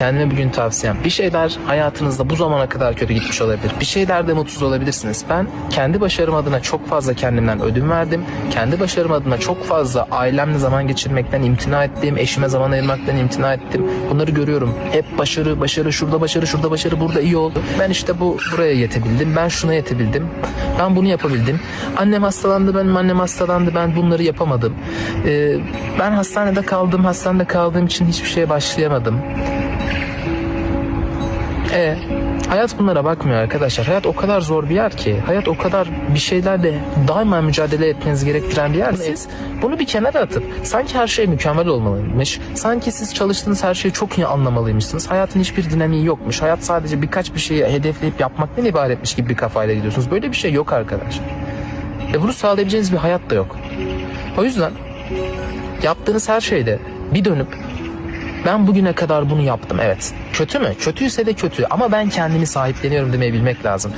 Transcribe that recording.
Kendime bugün tavsiyem. Bir şeyler hayatınızda bu zamana kadar kötü gitmiş olabilir. Bir şeylerde mutsuz olabilirsiniz. Ben kendi başarım adına çok fazla kendimden ödün verdim. Kendi başarım adına çok fazla ailemle zaman geçirmekten imtina ettim. Eşime zaman ayırmaktan imtina ettim. Bunları görüyorum. Hep başarı, başarı, şurada başarı, şurada başarı, burada iyi oldu. Ben işte bu buraya yetebildim. Ben şuna yetebildim. Ben bunu yapabildim. Annem hastalandı, benim annem hastalandı. Ben bunları yapamadım. Ee, ben hastanede kaldım. Hastanede kaldığım için hiçbir şeye başlayamadım. E hayat bunlara bakmıyor arkadaşlar. Hayat o kadar zor bir yer ki. Hayat o kadar bir şeylerle daima mücadele etmenizi gerektiren bir yer. Siz bunu bir kenara atıp sanki her şey mükemmel olmalıymış. Sanki siz çalıştığınız her şeyi çok iyi anlamalıymışsınız. Hayatın hiçbir dinamiği yokmuş. Hayat sadece birkaç bir şeyi hedefleyip yapmaktan ibaretmiş gibi bir kafayla gidiyorsunuz. Böyle bir şey yok arkadaşlar. Ve bunu sağlayabileceğiniz bir hayat da yok. O yüzden yaptığınız her şeyde bir dönüp ben bugüne kadar bunu yaptım evet. Kötü mü? Kötüyse de kötü ama ben kendimi sahipleniyorum demeyi bilmek lazım.